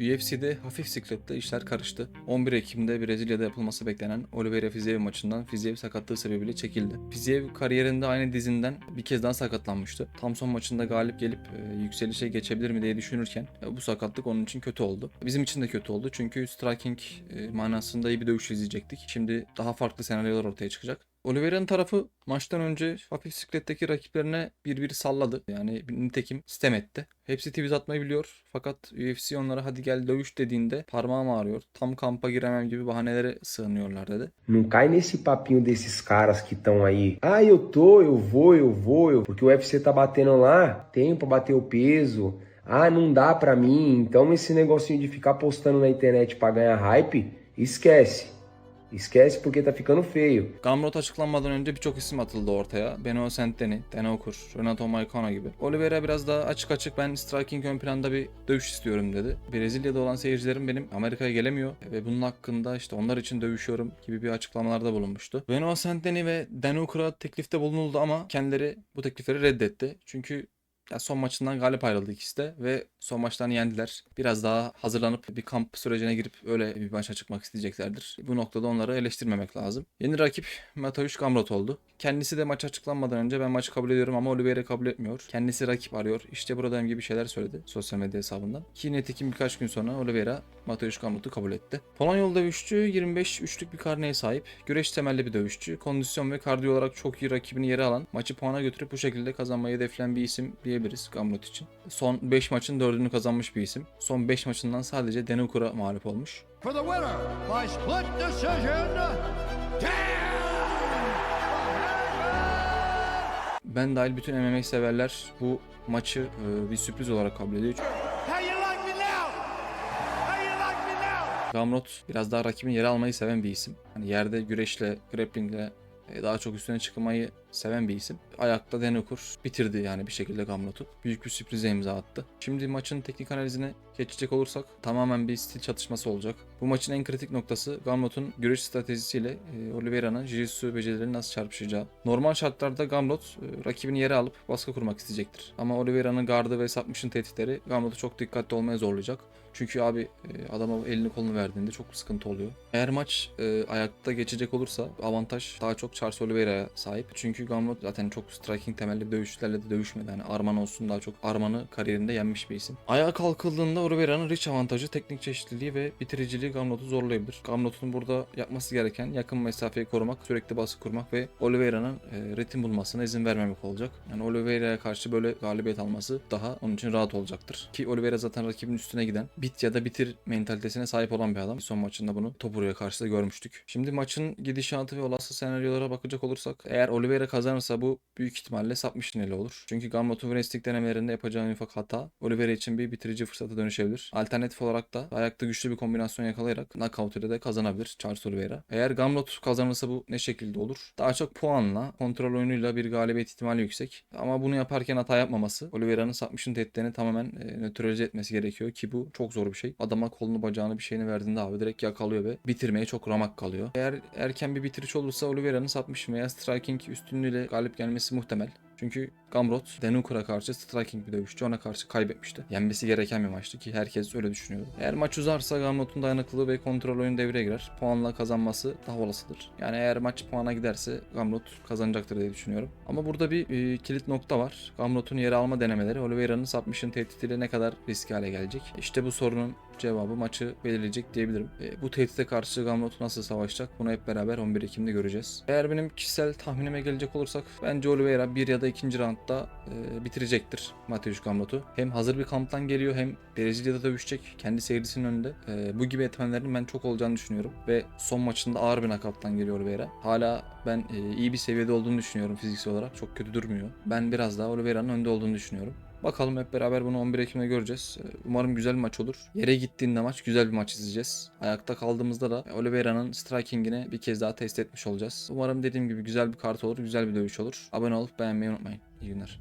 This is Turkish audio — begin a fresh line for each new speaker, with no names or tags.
UFC'de hafif siklette işler karıştı. 11 Ekim'de Brezilya'da yapılması beklenen Oliveira Fiziev maçından Fiziev sakatlığı sebebiyle çekildi. Fiziev kariyerinde aynı dizinden bir kez daha sakatlanmıştı. Tam son maçında galip gelip e, yükselişe geçebilir mi diye düşünürken e, bu sakatlık onun için kötü oldu. Bizim için de kötü oldu çünkü striking e, manasında iyi bir dövüş izleyecektik. Şimdi daha farklı senaryolar ortaya çıkacak. Oliveira'nın tarafı maçtan önce hafif sikletteki rakiplerine bir bir salladı. Yani nitekim sistem etti. Hepsi tweet atmayı biliyor. Fakat UFC onlara hadi gel dövüş dediğinde parmağım ağrıyor. Tam kampa giremem gibi bahanelere sığınıyorlar dedi.
Não cai nesse papinho desses caras que estão aí. Ah, eu tô, eu vou, eu vou, eu... porque o UFC tá batendo lá, tem pra bater o peso. Ah, não dá pra mim. Então esse negocinho de ficar postando na internet pra ganhar hype, esquece. Esquece porque tá ficando feio.
Gamrot açıklanmadan önce birçok isim atıldı ortaya. Beno Centeni, Dan Hooker, Renato Moicano gibi. Oliveira biraz daha açık açık ben striking ön planda bir dövüş istiyorum dedi. Brezilya'da olan seyircilerim benim Amerika'ya gelemiyor ve bunun hakkında işte onlar için dövüşüyorum gibi bir açıklamalarda bulunmuştu. Beno Centeni ve Dan Hooker'a teklifte bulunuldu ama kendileri bu teklifleri reddetti. Çünkü ya son maçından galip ayrıldı ikisi de ve son maçlarını yendiler. Biraz daha hazırlanıp bir kamp sürecine girip öyle bir maça çıkmak isteyeceklerdir. Bu noktada onları eleştirmemek lazım. Yeni rakip Mateusz Gamrot oldu. Kendisi de maç açıklanmadan önce ben maçı kabul ediyorum ama Oliveira kabul etmiyor. Kendisi rakip arıyor. İşte buradayım gibi şeyler söyledi sosyal medya hesabından. Ki netikim birkaç gün sonra Oliveira Mateusz Gamrot'u kabul etti. Polonyalı dövüşçü 25 üçlük bir karneye sahip. Güreş temelli bir dövüşçü. Kondisyon ve kardiyo olarak çok iyi rakibini yere alan, maçı puana götürüp bu şekilde kazanmayı hedefleyen bir isim diyebiliriz Gamrot için. Son 5 maçın 4'ünü kazanmış bir isim. Son 5 maçından sadece Denukur'a mağlup olmuş.
For the winner by split decision,
Ben dahil bütün MMA severler bu maçı e, bir sürpriz olarak kabul ediyor. Gamrot biraz daha rakibin yere almayı seven bir isim. Hani yerde güreşle, grapplingle e, daha çok üstüne çıkmayı seven bir isim. Ayakta Denukur bitirdi yani bir şekilde Gamrot'u. Büyük bir sürprize imza attı. Şimdi maçın teknik analizine geçecek olursak tamamen bir stil çatışması olacak. Bu maçın en kritik noktası Gamrot'un güreş stratejisiyle e, Oliveira'nın jiu-jitsu becerileri nasıl çarpışacağı. Normal şartlarda Gamrot e, rakibini yere alıp baskı kurmak isteyecektir. Ama Oliveira'nın gardı ve submission tehditleri Gamrot'u çok dikkatli olmaya zorlayacak. Çünkü abi e, adama elini kolunu verdiğinde çok sıkıntı oluyor. Eğer maç e, ayakta geçecek olursa avantaj daha çok Charles Oliveira'ya sahip. Çünkü Gamrot zaten çok striking temelli dövüşçülerle de dövüşmedi. Yani Arman olsun daha çok Arman'ı kariyerinde yenmiş bir isim. Ayağa kalkıldığında Oliveira'nın reach avantajı, teknik çeşitliliği ve bitiriciliği Gamrot'u zorlayabilir. Gamrot'un burada yapması gereken yakın mesafeyi korumak, sürekli baskı kurmak ve Oliveira'nın e, ritim bulmasına izin vermemek olacak. Yani Oliveira'ya karşı böyle galibiyet alması daha onun için rahat olacaktır. Ki Oliveira zaten rakibin üstüne giden bit ya da bitir mentalitesine sahip olan bir adam. Son maçında bunu Topuru'ya karşı da görmüştük. Şimdi maçın gidişatı ve olası senaryolara bakacak olursak eğer Oliveira kazanırsa bu büyük ihtimalle submission ile olur. Çünkü Gamrot'un wrestling denemelerinde yapacağı ufak hata Oliveira için bir bitirici fırsata dönüşebilir. Alternatif olarak da ayakta güçlü bir kombinasyon yakalayarak knockout ile de kazanabilir Charles Oliveira. Eğer Gamrot kazanırsa bu ne şekilde olur? Daha çok puanla, kontrol oyunuyla bir galibiyet ihtimali yüksek. Ama bunu yaparken hata yapmaması, Oliveira'nın submission tehditlerini tamamen e, nötralize etmesi gerekiyor ki bu çok zor bir şey. Adama kolunu bacağını bir şeyini verdiğinde abi direkt yakalıyor ve bitirmeye çok ramak kalıyor. Eğer erken bir bitiriş olursa Oliveira'nın submission veya striking üstünlüğüyle galip gelmesi muhtemel. Çünkü Gamrot, Denukur'a karşı striking bir dövüşçü ona karşı kaybetmişti. Yenmesi gereken bir maçtı ki herkes öyle düşünüyordu. Eğer maç uzarsa Gamrot'un dayanıklılığı ve kontrol oyunu devreye girer. Puanla kazanması daha olasıdır. Yani eğer maç puana giderse Gamrot kazanacaktır diye düşünüyorum. Ama burada bir e, kilit nokta var. Gamrot'un yere alma denemeleri Oliveira'nın submission tehditiyle ne kadar riskli hale gelecek. İşte bu sorunun cevabı maçı belirleyecek diyebilirim. E, bu tehdite karşı Gamrot nasıl savaşacak bunu hep beraber 11 Ekim'de göreceğiz. Eğer benim kişisel tahminime gelecek olursak bence Oliveira bir ya da ikinci roundda e, bitirecektir Mateusz Gamrot'u. Hem hazır bir kamptan geliyor hem Brezilya'da dövüşecek kendi seyircisinin önünde. E, bu gibi etmenlerin ben çok olacağını düşünüyorum ve son maçında ağır bir nakavttan geliyor Oliveira. Hala ben e, iyi bir seviyede olduğunu düşünüyorum fiziksel olarak. Çok kötü durmuyor. Ben biraz daha Oliveira'nın önde olduğunu düşünüyorum. Bakalım hep beraber bunu 11 Ekim'de göreceğiz. Ee, Umarım güzel bir maç olur. Yere gittiğinde maç güzel bir maç izleyeceğiz. Ayakta kaldığımızda da Oliveira'nın strikingini bir kez daha test etmiş olacağız. Umarım dediğim gibi güzel bir kart olur, güzel bir dövüş olur. Abone olup beğenmeyi unutmayın. İyi günler.